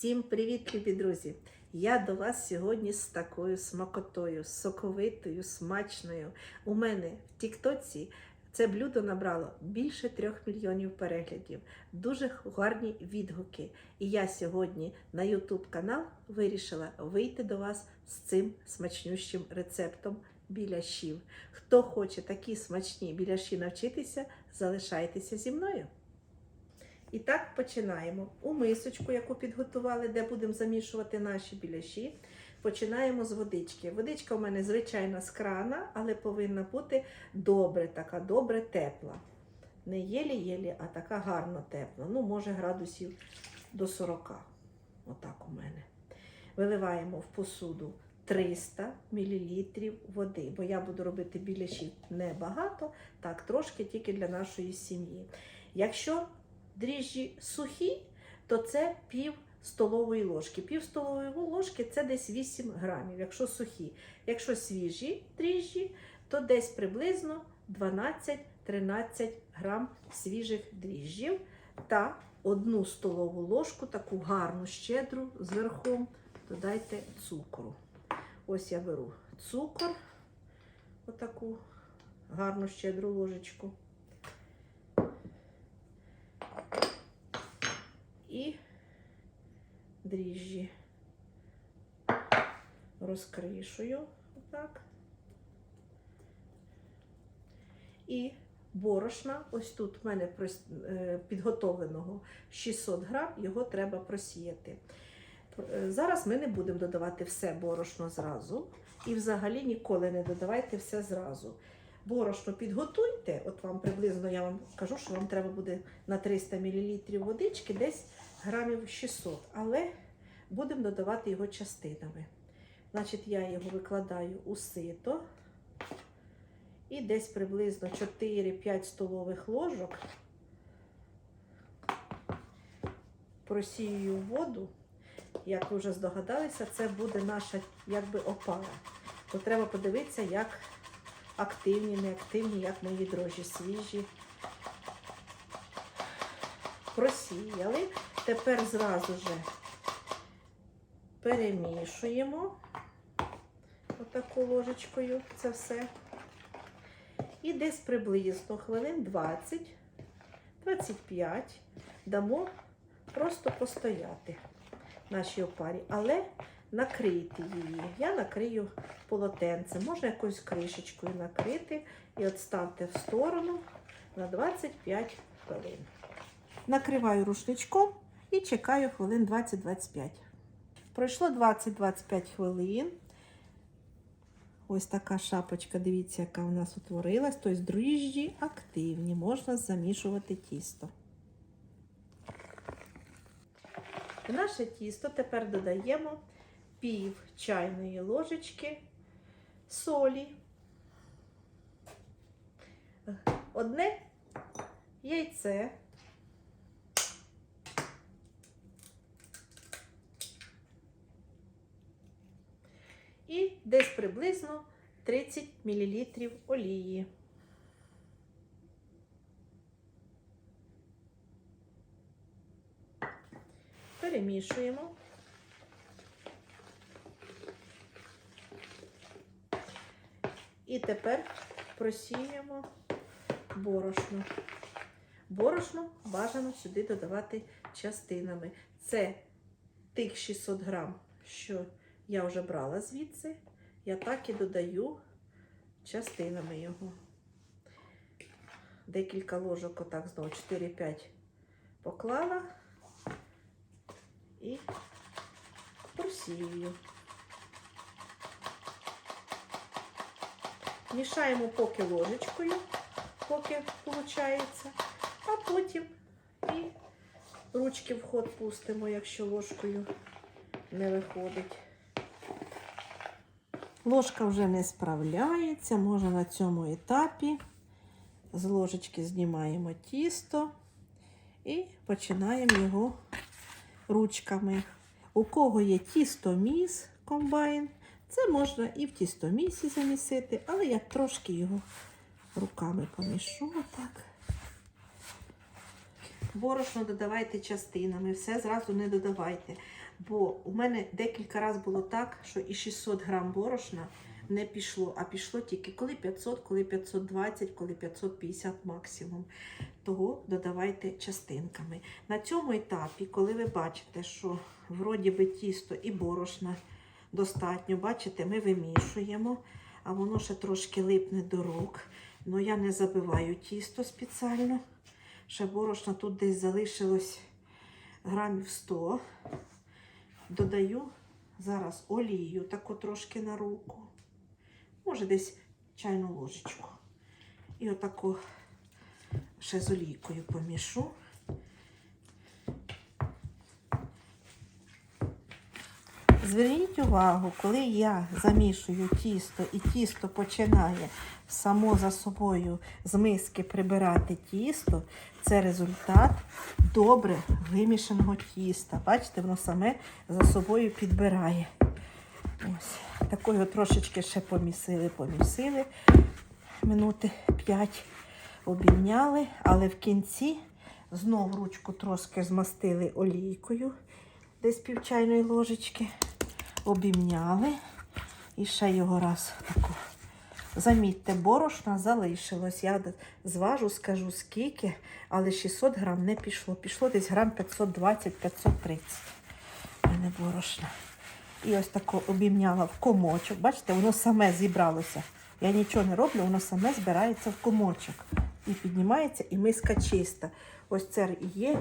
Всім привіт, любі друзі! Я до вас сьогодні з такою смакотою, соковитою, смачною. У мене в Тіктоці це блюдо набрало більше трьох мільйонів переглядів, дуже гарні відгуки. І я сьогодні на YouTube канал вирішила вийти до вас з цим смачнющим рецептом біляшів. Хто хоче такі смачні біляші навчитися, залишайтеся зі мною. І так починаємо. У мисочку, яку підготували, де будемо замішувати наші біляші, починаємо з водички. Водичка у мене звичайна з крана, але повинна бути добре, така добре тепла. Не єлі-єлі, а така гарно тепла. Ну, може, градусів до 40. Отак у мене. Виливаємо в посуду 300 мл води, бо я буду робити біляшів небагато, так, трошки тільки для нашої сім'ї. Якщо дріжджі сухі, то це пів столової ложки. Пів столової ложки це десь 8 грамів, якщо сухі. Якщо свіжі дріжджі, то десь приблизно 12-13 грам свіжих дріжджів та одну столову ложку, таку гарну щедру зверху, додайте цукру. Ось я беру цукор, отаку гарну щедру ложечку. І дріжджі розкришую отак. І борошна, ось тут в мене підготовленого 600 грам, його треба просіяти. Зараз ми не будемо додавати все борошно зразу. І взагалі ніколи не додавайте все зразу. Борошно підготуйте, от вам приблизно я вам кажу, що вам треба буде на 300 мл водички десь грамів 600, але будемо додавати його частинами. Значить, я його викладаю у сито і десь приблизно 4-5 столових ложок просію воду. Як ви вже здогадалися, це буде наша якби опара. То треба подивитися, як активні, неактивні, як мої дрожжі свіжі. Просіяли. Тепер зразу же перемішуємо отаку ложечкою це все. І десь приблизно хвилин 20-25 дамо просто постояти нашій опарі, але накрити її. Я накрию полотенцем, можна якоюсь кришечкою накрити і от в сторону на 25 хвилин. Накриваю рушничком і чекаю хвилин 20-25. Пройшло 20-25 хвилин. Ось така шапочка, дивіться, яка у нас утворилась. Тобто дріжджі активні, можна замішувати тісто. В наше тісто тепер додаємо пів чайної ложечки солі, одне яйце. І десь приблизно 30 мл олії. Перемішуємо. І тепер просіємо борошно. Борошно бажано сюди додавати частинами. Це тих 600 грам, що я вже брала звідси, я так і додаю частинами його. Декілька ложок, отак знову 4-5 поклала і просію. Мішаємо поки ложечкою, поки виходить, а потім і ручки в ход пустимо, якщо ложкою не виходить. Ложка вже не справляється, може на цьому етапі. З ложечки знімаємо тісто і починаємо його ручками. У кого є тістоміс комбайн, це можна і в тістомісі замісити, але я трошки його руками помішу. Так. Борошно додавайте частинами, все зразу не додавайте. Бо у мене декілька разів було так, що і 600 грам борошна не пішло, а пішло тільки коли 500, коли 520, коли 550 максимум. Того додавайте частинками. На цьому етапі, коли ви бачите, що вроді би тісто і борошна достатньо, бачите, ми вимішуємо, а воно ще трошки липне до рук. Ну я не забиваю тісто спеціально. Ще борошна тут десь залишилось грамів 100. Додаю зараз олію, таку трошки на руку. Може, десь чайну ложечку. І отаку ще з олійкою помішу. Зверніть увагу, коли я замішую тісто і тісто починає само за собою з миски прибирати тісто, це результат добре вимішаного тіста. Бачите, воно саме за собою підбирає. Ось. Такою трошечки ще помісили, помісили. Минути 5 обійняли, але в кінці знову ручку трошки змастили олійкою, десь пів чайної ложечки. Обімняли і ще його раз таку. Замітьте, борошна залишилось. Я зважу, скажу скільки, але 600 грам не пішло. Пішло десь грам 520-530 в мене борошна. І ось тако обімняла в комочок. Бачите, воно саме зібралося. Я нічого не роблю, воно саме збирається в комочок. І піднімається, і миска чиста. Ось це є.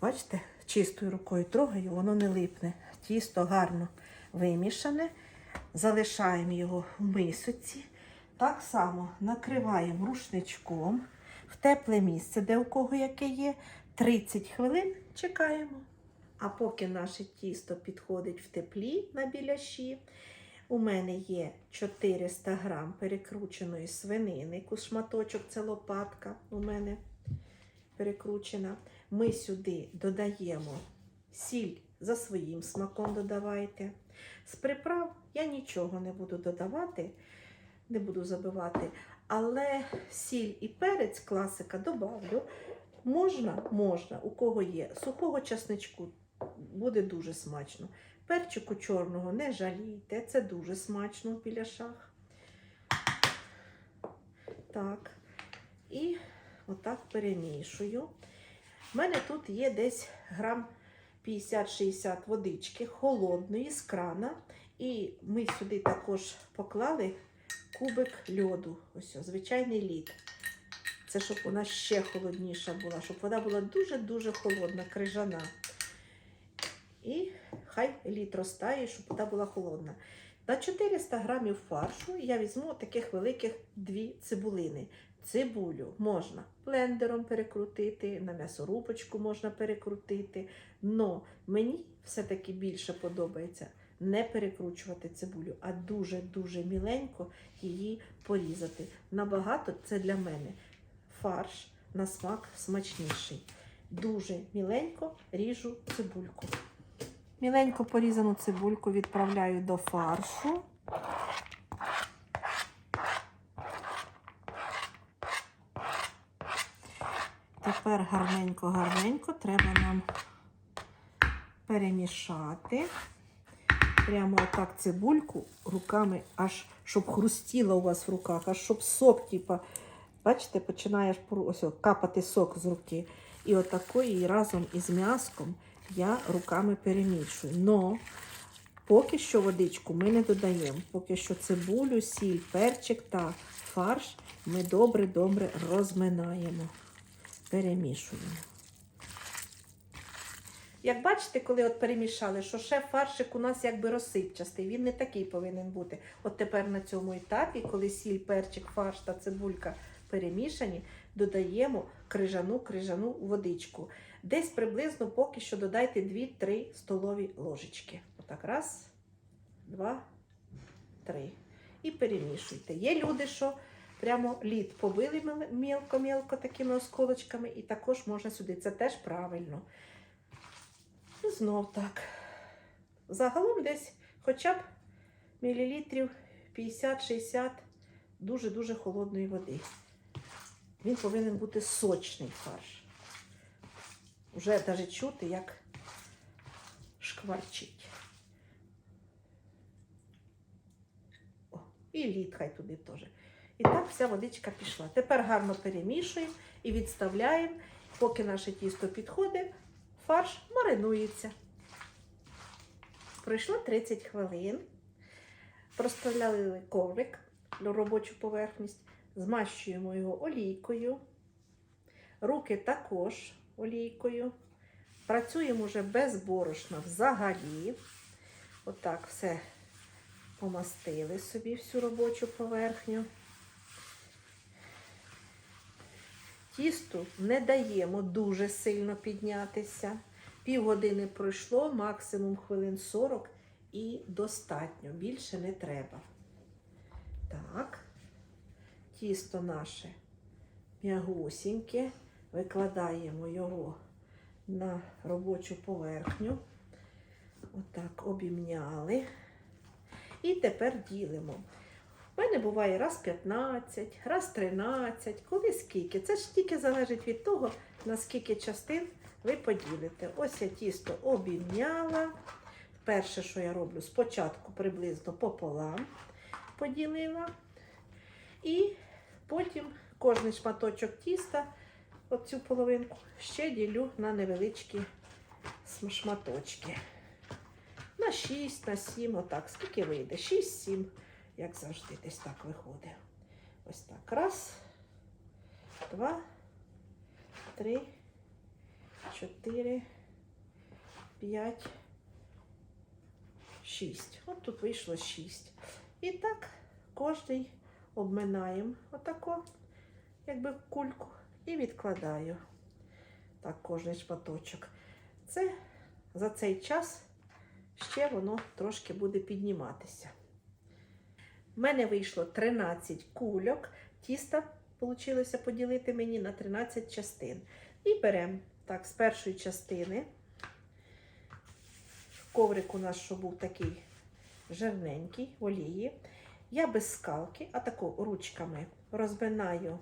Бачите, чистою рукою трогаю, воно не липне. Тісто гарно вимішане. Залишаємо його в мисоці. Так само накриваємо рушничком в тепле місце, де у кого яке є. 30 хвилин чекаємо. А поки наше тісто підходить в теплі на біляші, у мене є 400 грам перекрученої свинини, шматочок це лопатка у мене перекручена. Ми сюди додаємо сіль за своїм смаком додавайте. З приправ я нічого не буду додавати, не буду забивати, але сіль і перець, класика, добавлю. Можна, можна, у кого є сухого часничку, буде дуже смачно. Перчику чорного не жалійте, це дуже смачно в біляшах. Так. І отак перемішую. У мене тут є десь грам 50-60 водички холодної з крана. І ми сюди також поклали кубик льоду. Ось, о, звичайний лід. Це щоб вона ще холодніша була, щоб вода була дуже-дуже холодна, крижана. І хай лід розтає, щоб вода була холодна. На 400 грамів фаршу я візьму таких великих дві цибулини. Цибулю можна блендером перекрутити, на м'ясорубочку можна перекрутити. Но мені все-таки більше подобається не перекручувати цибулю, а дуже-дуже міленько її порізати. Набагато це для мене фарш на смак смачніший. Дуже міленько ріжу цибульку. Міленько порізану цибульку відправляю до фаршу. Тепер гарненько-гарненько треба нам перемішати. Прямо отак цибульку руками, аж щоб хрустіло у вас в руках, аж щоб сок, типа, бачите, починає ось, капати сок з руки. І отакої разом із м'яском я руками перемішую. Но поки що водичку ми не додаємо. Поки що цибулю, сіль, перчик та фарш ми добре-добре розминаємо, перемішуємо. Як бачите, коли от перемішали, що ще фаршик у нас якби розсипчастий, він не такий повинен бути. От тепер на цьому етапі, коли сіль, перчик, фарш та цибулька перемішані, додаємо крижану крижану водичку. Десь приблизно поки що додайте 2-3 столові ложечки. Отак, раз, два, три. І перемішуйте. Є люди, що прямо лід побили мілко-мілко такими осколочками, і також можна сюди. Це теж правильно. І знов так. Загалом десь хоча б мілілітрів 50-60 дуже-дуже холодної води. Він повинен бути сочний фарш. Вже навіть чути, як шкварчить. О, і лід хай туди теж. І так вся водичка пішла. Тепер гарно перемішуємо і відставляємо, поки наше тісто підходить, фарш маринується. Пройшло 30 хвилин. Проставляли коврик на робочу поверхність, змащуємо його олійкою. Руки також олійкою. Працюємо вже без борошна взагалі. Отак все помастили собі всю робочу поверхню. Тісту не даємо дуже сильно піднятися. Півгодини пройшло, максимум хвилин 40 і достатньо. Більше не треба. Так, тісто наше м'ягусіньке. Викладаємо його на робочу поверхню. Отак обімняли. І тепер ділимо. У мене буває раз 15, раз 13, коли скільки. Це ж тільки залежить від того, на скільки частин ви поділите. Ось я тісто обімняла. Перше, що я роблю, спочатку приблизно пополам поділила. І потім кожний шматочок тіста, оцю половинку, ще ділю на невеличкі шматочки. На 6, на 7, отак. Скільки вийде? 6-7, як завжди, десь так виходить. Ось так. Раз, два, три, чотири, п'ять, шість. От тут вийшло шість. І так кожний обминаємо отако, якби кульку, і відкладаю. Так, кожний шматочок. Це за цей час ще воно трошки буде підніматися. У мене вийшло 13 кульок. Тіста вийшло поділити мені на 13 частин. І беремо так, з першої частини. Коврик у нас, що був такий жирненький, в олії. Я без скалки, а тако ручками розминаю.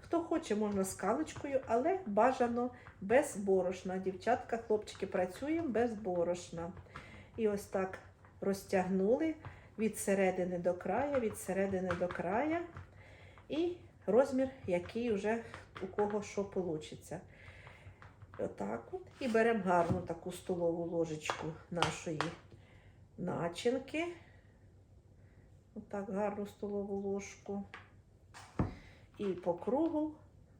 Хто хоче, можна скалочкою, але бажано без борошна. Дівчатка, хлопчики, працюємо без борошна. І ось так розтягнули від середини до краю, від середини до края. І розмір, який вже у кого що вийде. Отак от. І беремо гарну таку столову ложечку нашої начинки. Отак гарну столову ложку. І по кругу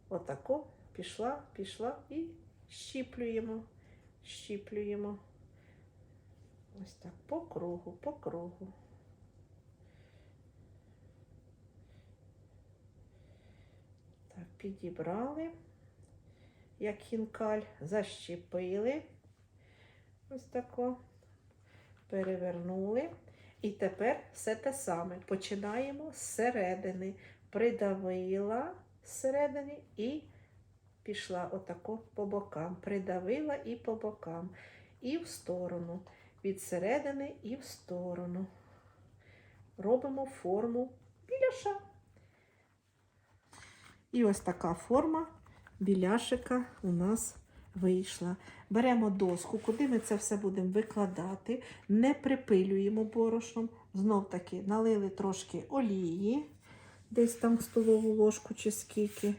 отако пішла, пішла і щіплюємо, щіплюємо. Ось так по кругу, по кругу. Підібрали, як хінкаль, защепили. Ось тако. Перевернули. І тепер все те саме. Починаємо з середини. Придавила з середини і пішла отако по бокам. Придавила і по бокам. І в сторону. Від середини і в сторону. Робимо форму біляша. І ось така форма біляшика у нас вийшла. Беремо доску, куди ми це все будемо викладати, не припилюємо борошном. Знов таки налили трошки олії, десь там столову ложку чи скільки.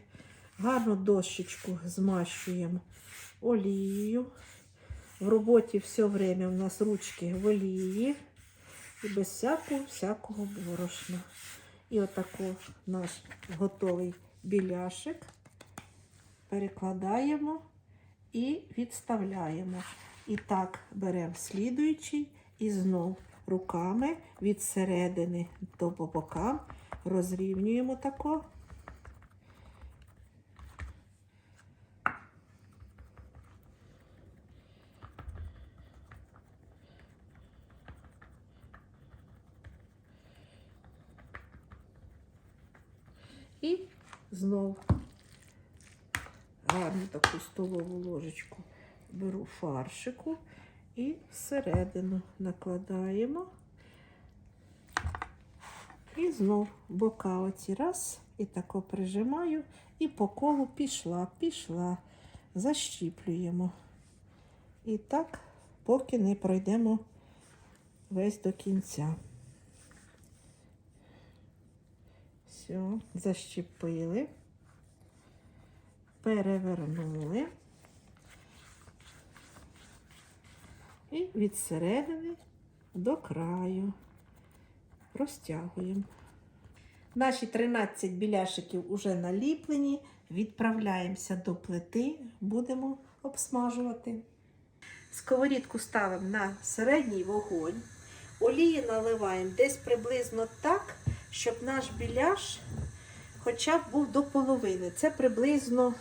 Гарно дощечку змащуємо олією. В роботі все время у нас ручки в олії і без всякого всякого борошна. І отако наш готовий біляшик перекладаємо і відставляємо. І так беремо слідуючий і знов руками від середини до бокам розрівнюємо тако. І знов гарну таку столову ложечку беру фаршику і всередину накладаємо. І знов бока оці раз, і тако прижимаю, і по колу пішла, пішла. защіплюємо. І так, поки не пройдемо весь до кінця. Все, защіпили, перевернули. І від середини до краю розтягуємо. Наші 13 біляшиків уже наліплені. Відправляємося до плити, будемо обсмажувати. Сковорідку ставимо на середній вогонь. Олії наливаємо десь приблизно так, щоб наш біляш хоча б був до половини. Це приблизно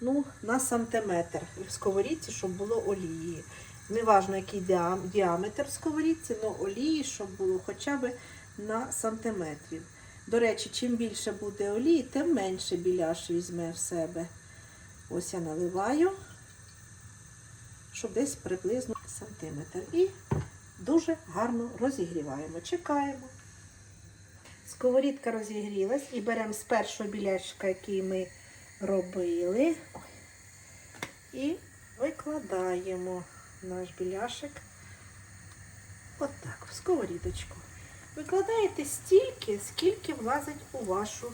ну, на сантиметр в сковорідці, щоб було олії. Неважно, який діаметр в сковорідці, але олії, щоб було хоча б на сантиметрів. До речі, чим більше буде олії, тим менше біляш візьме в себе. Ось я наливаю, щоб десь приблизно сантиметр. І дуже гарно розігріваємо. Чекаємо. Сковорідка розігрілась і беремо з першого біляшка, який ми робили. І викладаємо наш біляшик отак, в сковорідочку. Викладаєте стільки, скільки влазить у вашу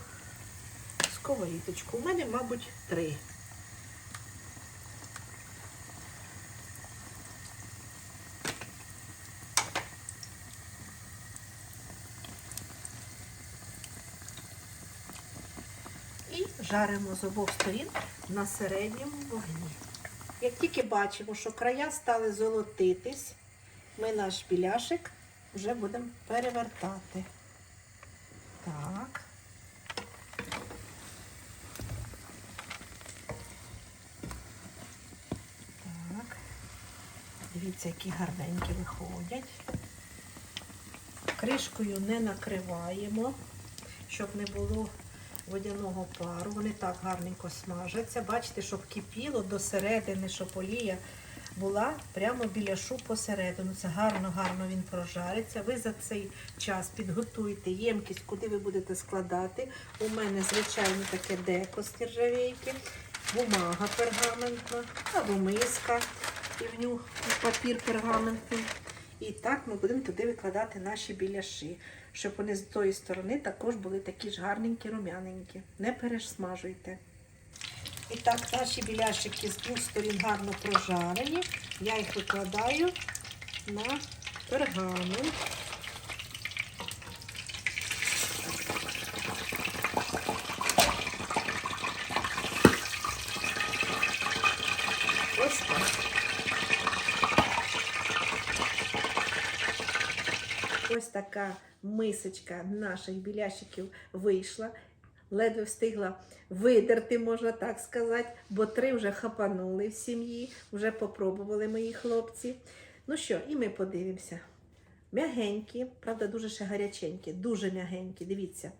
сковорідочку. У мене, мабуть, три. І жаримо з обох сторін на середньому вогні. Як тільки бачимо, що края стали золотитись, ми наш біляшик вже будемо перевертати. Так. Так. Дивіться, які гарненькі виходять. Кришкою не накриваємо, щоб не було водяного пару. Вони так гарненько смажаться. Бачите, щоб кипіло до середини, щоб олія була прямо біля шу посередину. Це гарно-гарно він прожариться. Ви за цей час підготуйте ємкість, куди ви будете складати. У мене, звичайно, таке деко з нержавійки, бумага пергаментна або миска, і в нього папір пергаментний. І так ми будемо туди викладати наші біляші, щоб вони з тої сторони також були такі ж гарненькі, рум'яненькі. Не пересмажуйте. І так, наші біляшики з двох сторін гарно прожарені. Я їх викладаю на пергамент. Ось так. Ось така мисочка наших біляшиків вийшла. Ледве встигла видерти, можна так сказати, бо три вже хапанули в сім'ї, вже попробували мої хлопці. Ну що, і ми подивимося. М'ягенькі, правда, дуже ще гаряченькі, дуже м'ягенькі. Дивіться.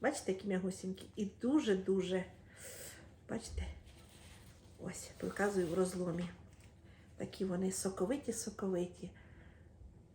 Бачите, які м'ягусінькі? І дуже-дуже, бачите, ось, показую в розломі. Такі вони соковиті-соковиті.